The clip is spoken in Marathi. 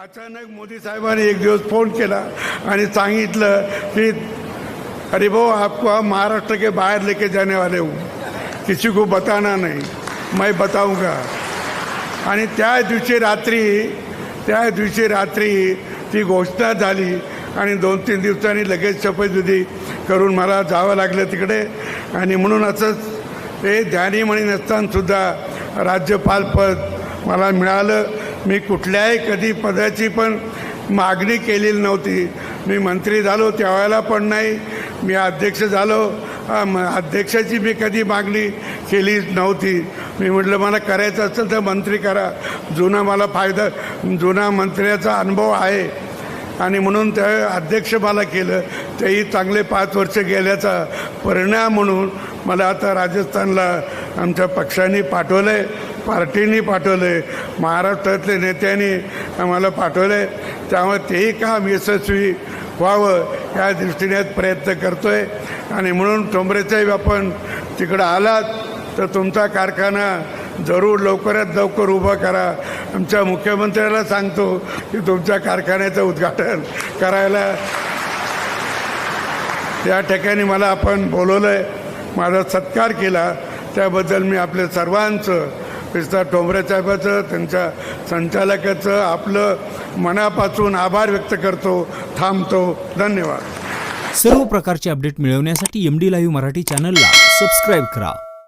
अचानक मोदी साहेबांनी एक दिवस फोन केला आणि सांगितलं की अरे भाऊ आपको हम महाराष्ट्र के बाहर लेके जाने वाले हूँ. किसी को बताना नाही. मैं बताऊंगा. आणि त्या दिवशी रात्री त्या दिवशी रात्री ती घोषणा झाली आणि दोन तीन दिवसांनी लगेच शपथविधी करून मला जावं लागलं तिकडे. आणि म्हणून असंच हे ध्यानी नसतानासुद्धा राज्यपालपद मला मिळालं. मी कुठल्याही कधी पदाची पण मागणी केलेली नव्हती. मी मंत्री झालो त्यावेळेला पण नाही. मी अध्यक्ष झालो. म- अध्यक्षाची मी कधी मागणी केली नव्हती. मी म्हटलं मला करायचं असेल तर मंत्री करा. जुना मला फायदा जुना मंत्र्याचा अनुभव आहे. आणि म्हणून त्या अध्यक्ष मला केलं. तेही चांगले पाच वर्ष गेल्याचा परिणाम म्हणून मला आता राजस्थानला आमच्या पक्षाने पाठवलं आहे पार्टीनी पाठवलं आहे महाराष्ट्रातल्या नेत्यांनी आम्हाला पाठवलं आहे त्यामुळे तेही काम यशस्वी व्हावं या दृष्टीने प्रयत्न करतो आहे आणि म्हणून ठोंबरेचाही आपण तिकडं आलात तर तुमचा कारखाना जरूर लवकरात लवकर उभा करा. आमच्या मुख्यमंत्र्याला सांगतो की तुमच्या कारखान्याचं उद्घाटन करायला. त्या ठिकाणी मला आपण बोलवलं आहे माझा सत्कार केला. त्याबद्दल मी आपल्या सर्वांचं विस्तार ठोंबरे साहेबाचं त्यांच्या संचालकाचं आपलं मनापासून आभार व्यक्त करतो थांबतो. धन्यवाद. सर्व प्रकारचे अपडेट मिळवण्यासाठी एम डी लाईव्ह मराठी चॅनलला सबस्क्राईब करा.